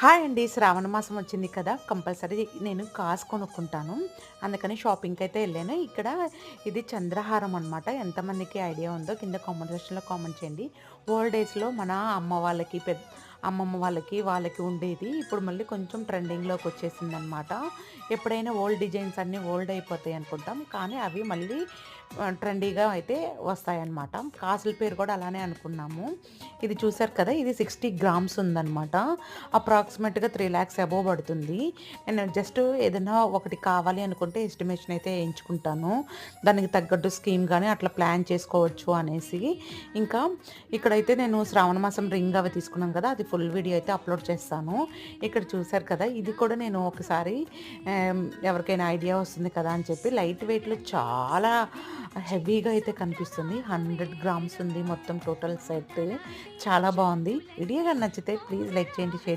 Hi అండి. శ్రావణ మాసం వచ్చింది కదా. కంపల్సరీ నేను కాసు కొనుక్కుంటాను. అందుకని షాపింగ్కి అయితే వెళ్ళాను. ఇక్కడ ఇది చంద్రహారం అనమాట ఎంతమందికి ఐడియా ఉందో కింద కామెంట్ సెక్షన్లో కామెంట్ చేయండి. ఓల్డ్ డేస్లో మన అమ్మ వాళ్ళకి పెద్ద అమ్మమ్మ వాళ్ళకి వాళ్ళకి ఉండేది. ఇప్పుడు మళ్ళీ కొంచెం ట్రెండింగ్లోకి వచ్చేసింది అనమాట ఎప్పుడైనా ఓల్డ్ డిజైన్స్ అన్నీ ఓల్డ్ అయిపోతాయి అనుకుంటాం. కానీ అవి మళ్ళీ ట్రెండీగా అయితే వస్తాయన్నమాట. కాసుల పేరు కూడా అలానే అనుకున్నాము. ఇది చూసారు కదా ఇది సిక్స్టీ గ్రామ్స్ ఉందన్నమాట. అప్రాక్సిమేట్గా త్రీ ల్యాక్స్ అబోవ్ పడుతుంది. నేను జస్ట్ ఏదైనా ఒకటి కావాలి అనుకుంటే ఎస్టిమేషన్ అయితే వేయించుకుంటాను. దానికి తగ్గట్టు స్కీమ్ కానీ అట్లా ప్లాన్ చేసుకోవచ్చు అనేసి. ఇంకా ఇక్కడైతే నేను శ్రావణ మాసం రింగ్ అవి తీసుకున్నాను కదా అది ఫుల్ వీడియో అయితే అప్లోడ్ చేస్తాను. ఇక్కడ చూసారు కదా ఇది కూడా నేను ఒకసారి ఎవరికైనా ఐడియా వస్తుంది కదా అని చెప్పి లైట్ వెయిట్లో చాలా హెవీగా అయితే కనిపిస్తుంది. హండ్రెడ్ గ్రామ్స్ ఉంది మొత్తం టోటల్ సెట్. చాలా బాగుంది. వీడియో నచ్చితే ప్లీజ్ లైక్ చేయండి షేర్